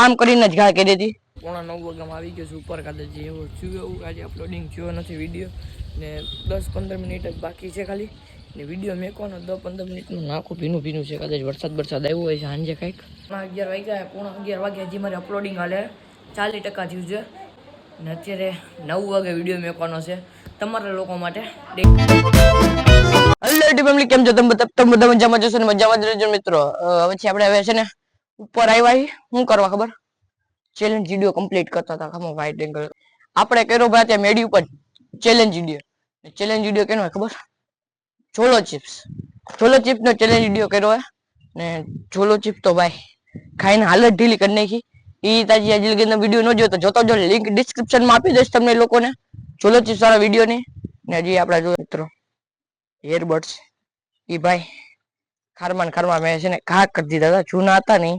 આમ કરીને જ ઘા કરી હતી પોણા નવ વાગ્યામાં આવી ગયો છું ઉપર કાલે જે એવો થયું એવું આજે અપલોડિંગ થયો નથી વીડિયો ને દસ પંદર મિનિટ જ બાકી છે ખાલી. ને વીડિયો મેકવાનો દસ પંદર મિનિટનું નાખું ભીનું ભીનું છે. કદાચ વરસાદ વરસાદ આવ્યો હોય છે સાંજે કંઈક. પોણા અગિયાર વાગ્યા પોણા અગિયાર વાગ્યા હજી મારે અપલોડિંગ હાલે. ચાલીસ ટકા થયું છે. ને અત્યારે નવ વાગે વીડિયો મેકવાનો છે. તમારા લોકો માટે હેલો ફેમિલી કેમ છો? તમે બધા મજામાં જશો ને? મજામાં જ રહેજો મિત્રો. પછી હવે આપણે હવે છે ને ઉપર આવ્યા. શું કરવા ખબર? ચેલેન્જ વીડિયો કમ્પ્લીટ કરતા હતા. ખમો વાઇટ એંગલ આપણે કર્યો ભાઈ ત્યાં મેડી ઉપર ચેલેન્જ વીડિયો ચેલેન્જ વીડિયો કેનો હોય ખબર? છોલો ચિપ્સ છોલો ચિપ્સ નો ચેલેન્જ વીડિયો કર્યો હોય. ને છોલો ચિપ્સ તો ભાઈ ખાઈને હાલત ઢીલી કરી નાખી. એ તાજી આજે લગીનો વીડિયો ન જોયો તો જોતો જો લિંક ડિસ્ક્રિપ્શનમાં આપી દઈશ તમને લોકોને. છોલો ચિપ્સ વાળા વિડીયોની ને. હજી આપણા જો મિત્રો એરબડ્સ એ ભાઈ ખારમાં ખારમાં મેં છે ને ઘા કરી દીધા હતા. જૂના હતા નહીં.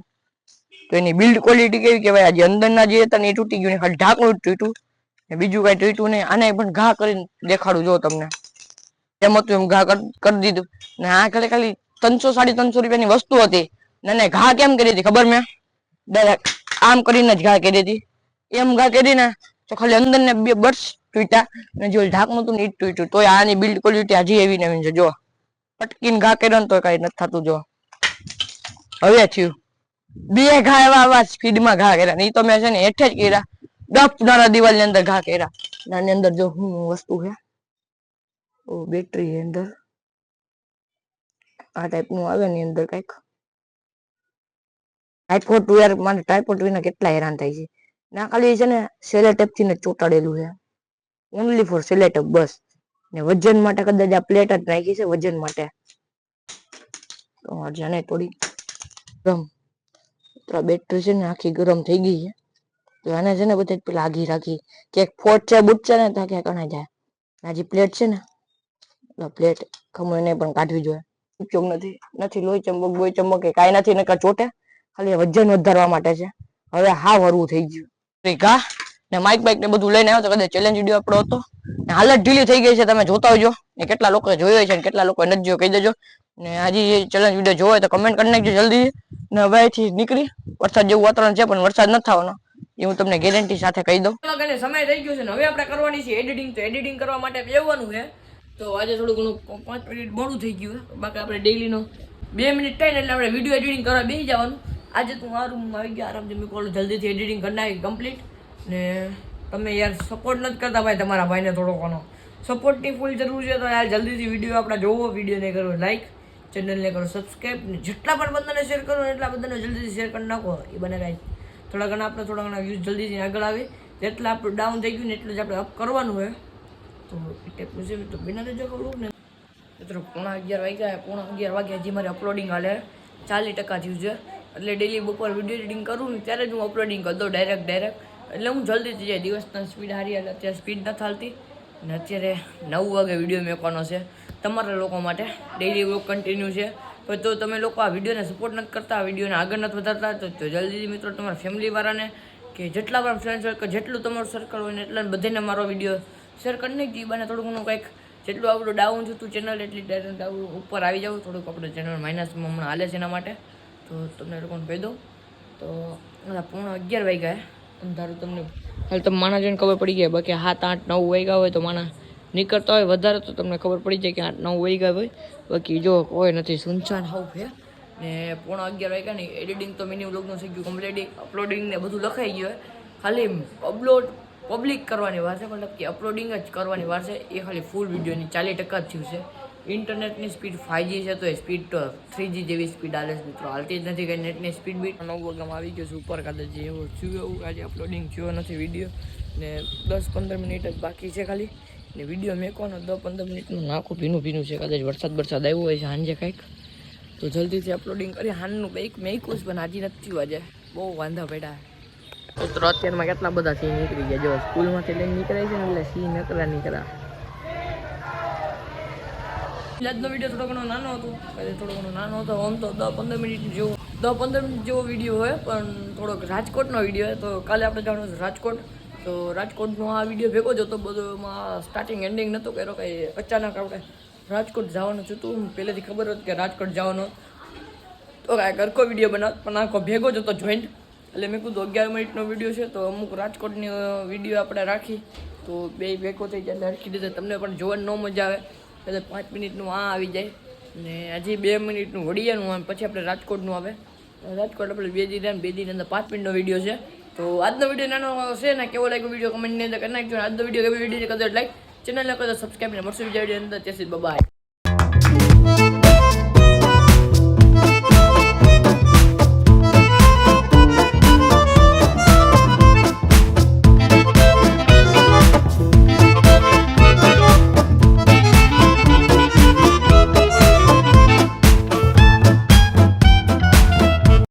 તો એની બિલ્ડ ક્વોલિટી કેવી કહેવાય? આજે અંદરના જે હતા ને એ તૂટી ગયું ખાલી ઢાંકણું જ તૂટ્યું ને બીજું કઈ તૂટ્યું નહીં. આને પણ ઘા કરીને દેખાડું જો તમને. એમ હતું એમ ઘા કરી દીધું. ને આ ખાલી ખાલી ત્રણસો, સાડી ત્રણસો રૂપિયાની વસ્તુ હતી. ને એને ઘા કેમ કરી હતી ખબર મેં? ડાયરેક્ટ આમ કરીને જ ઘા કરી હતી. એમ ઘા કરી ને તો ખાલી અંદર ને બે બર્ડ્સ તૂટ્યા. ને જો ઢાંકણું હતું ને ઈટ તૂટ્યું. તોય આની બિલ્ડ ક્વોલિટી હજી એવી નવી છે. જો. પટકીને ઘા કર્યો ને તો કઈ નથી થતું, જો. હવે થયું. બે ઘા એવા સ્પીડમાં ઘા કર્યા ને ઈ તો મેં છે ને હેઠે જ કર્યા. દસ નાના દિવાલની અંદર ઘા કર્યા. ને અંદર જો હું વસ્તુ છે ઓ બેટરી અંદર. આ ટાઈપનું આવે ને અંદર કંઈક. ટાઈપોટ યાર મને ટાઈપોટ વિના કેટલા હેરાન થાય છે. ના, ખાલી છે ને સેલેટેપથી ને ચોટાડેલું છે. ઓનલી ફોર સેલેટેપ બસ. ને વજન માટે કદાચ આ પ્લેટ જ નાખી છે વજન માટે. તો જાણે થોડી ગરમ તો બેટરી છે ને આખી ગરમ થઈ ગઈ છે. તો આને છે ને બધે પેલા આગી રાખી. ક્યાંક ફોટ છે, બુટ છે ને ત્યાં ક્યાંક અણાઈ જાય. આ પ્લેટ છે ને પ્લેટ ખમણ ને પણ કાઢવી જોઈએ. ઉપયોગ નથી નથી લોહી ચંબક બોય ચંબક કે કાંઈ નથી, નકર ચોટે. ખાલી વજન વધારવા માટે છે. હવે હા હરવું થઈ ગયું. ઘા ને માઇક બાઇક ને બધું લઈને આવ્યો તો કદાચ ચેલેન્જ વીડિયો આપણો હતો. હાલત ઢીલી થઈ ગઈ છે, તમે જોતા હોજો ને કેટલા લોકો જોયો છે ને કેટલા લોકો નથી જોયો, કહી દેજો. ને આજે ચેલેન્જ વીડિયો જોવો તો કમેન્ટ કરી નાખજો જલ્દી. ને હવે અહીંથી નીકળી. વરસાદ જેવું વાતાવરણ છે, પણ વરસાદ નથી થવાનો એ હું તમને ગેરંટી સાથે કહી દઉં. અને સમય થઈ ગયો છે, ને હવે આપણે કરવાની છે એડિટિંગ તો એડિટિંગ કરવા માટે બેવાનું છે. તો આજે થોડું ઘણું પાંચ મિનિટ મોડું થઈ ગયું બાકી આપણે ડેઈલીનો બે મિનિટ થાય ને એટલે આપણે વીડિયો એડિટિંગ કરવા બેસી જવાનું. આજે તું મારું આવી ગયા, આરામથી મેં કહું જલ્દીથી એડિટિંગ કરી નાખી કમ્પ્લીટ ને તમે યાર સપોર્ટ નથી કરતા ભાઈ તમારા ભાઈને થોડો ઘણો સપોર્ટની ફૂલ જરૂર છે, તો યાર જલ્દીથી વીડિયો આપણે જોવો વીડિયો નહીં કરો લાઈક ચેનલને કરો સબસ્ક્રાઈબ જેટલા પણ બધાને શેર કરો એટલા બધાને જલ્દીથી શેર કરી નાખો. એ બને રાઈટ થોડા ઘણા આપણે થોડા ઘણા વ્યૂઝ જલ્દીથી આગળ આવે. જેટલા આપણું ડાઉન થઈ ગયું ને એટલું જ આપણે અપ કરવાનું હોય. તો એ ટાઈપનું છે. તો બિના રહેજો ખબર ને. મિત્રો, પોણા અગિયાર વાગ્યા, પોણા અગિયાર વાગ્યા હજી મારે અપલોડિંગ હાલે. ચાલીસ ટકા થયું છે. એટલે ડેલી બપોર વીડિયો એડિટિંગ કરું ને ત્યારે જ હું અપલોડિંગ કરી દઉં ડાયરેક્ટ ડાયરેક્ટ એટલે હું જલ્દીથી જાય. દિવસના સ્પીડ હારી, એટલે અત્યારે સ્પીડ નથી હાલતી. ને અત્યારે નવ વાગે વીડિયો મેકવાનો છે. તમારા લોકો માટે ડેઈલી વર્ક કન્ટિન્યુ છે. પણ તો તમે લોકો આ વિડીયોને સપોર્ટ નથી કરતા, આ વિડીયોને આગળ નથી વધારતા, તો જલ્દી મિત્રો તમારા ફેમિલીવાળાને કે જેટલા પણ ફ્રેન્ડ સર્કલ જેટલું તમારું સર્કલ હોય ને એટલા બધાને મારો વીડિયો શેર કરી નાખી બને થોડું ઘણું કંઈક જેટલું આપણું ડાઉન થતું ચેનલ એટલી ડાયરેક્ટ ઉપર આવી જાવ. થોડુંક આપણે ચેનલ માઇનસમાં હમણાં હાલે છે એના માટે. તો તમને લોકોને કહી દઉં. તો પૂર્ણ અગિયાર વાગ્યા અંધારું તમને હાલ તમે માણા જોઈને ખબર પડી ગઈ બાકી સાત, આઠ, નવ વાગ્યા હોય તો માણા નીકળતા હોય વધારે તો તમને ખબર પડી જાય કે આઠ નવ વાગ્યા હોય. બાકી જો કોઈ નથી સુનસાન હાવ ફેર ને પોણા અગિયાર વાગ્યા ને એડિટિંગ તો મિની વ્લોગનું થઈ ગયું કમ્પ્લીટ અપલોડિંગ ને બધું લખાઈ ગયું ખાલી અપલોડ પબ્લિક કરવાની વાર છે મતલબ કે અપલોડિંગ જ કરવાની વાર છે. એ ખાલી ફૂલ વિડીયોની ચાલીસ ટકા જ થયું છે. ઇન્ટરનેટની સ્પીડ ફાઈવજી છે, તો એ સ્પીડ તો થ્રીજી જેવી સ્પીડ હાલે છે મિત્રો. હાલતી જ નથી કંઈ નેટની સ્પીડ બી. નવ વાગ્યામાં આવી ગયો છે ઉપર કદાચ જે એવો થયું એવું આજે અપલોડિંગ થયો નથી વીડિયો ને દસ પંદર મિનિટ જ બાકી છે ખાલી. ને વીડિયો મેકવાનો દસ પંદર મિનિટનું નાખું, ભીનું ભીનું છે, કદાચ વરસાદ વરસાદ આવ્યો હોય છે સાંજે કંઈક. તો જલ્દીથી અપલોડિંગ કરી હાનનું બેક મેકું જ પણ હાજી નથી થયું આજે. બહુ વાંધા પડ્યા. મિત્રો, અત્યારમાં કેટલા બધા સિંહ નીકળી ગયા. જો, સ્કૂલમાંથી લઈને નીકળાય છે ને, એટલે સિંહ નકરા નીકળ્યા. આજનો વીડિયો થોડો ઘણો નાનો હતો. કદાચ થોડો ઘણો નાનો હતો, આમ તો દસ પંદર મિનિટ જેવો, દસ પંદર મિનિટ જેવો વીડિયો હોય, પણ થોડોક રાજકોટનો વીડિયો હોય, તો કાલે આપણે જવાનું રાજકોટ. તો રાજકોટનો આ વીડિયો ભેગો જ હતો. બધો એમાં સ્ટાર્ટિંગ એન્ડિંગ નહોતો કર્યો કંઈ. અચાનક આપણે રાજકોટ જવાનું છું તું પહેલેથી ખબર હતી કે રાજકોટ જવાનું. તો કાંઈ ઘરકો વીડિયો બનાવ પણ આખો ભેગો જ હતો જોઈન્ટ એટલે મેં કીધું અગિયાર મિનિટનો વીડિયો છે, તો અમુક રાજકોટની વીડિયો આપણે રાખી. તો બે ભેગો થઈ જાય રાખી રીતે તમને પણ જોવાની ન મજા આવે. એટલે પાંચ મિનિટનું આ આવી જાય. ને હજી બે મિનિટનું વડિયાનું આવે. પછી આપણે રાજકોટનું આવે. રાજકોટ આપણે બે દિન બે દિન અંદર પાંચ મિનિટનો વીડિયો છે. તો આજનો વીડિયો નાનો છે ને, કેવો લાગ્યો વીડિયો કમેન્ટની અંદર કરી નાખજો આજનો વીડિયો કેવી વીડિયો કદાચ લાઈક ચેનલને કદાચ સબસ્ક્રાઈબ ને મળશું વીડિયો અંદર. તેથી બાય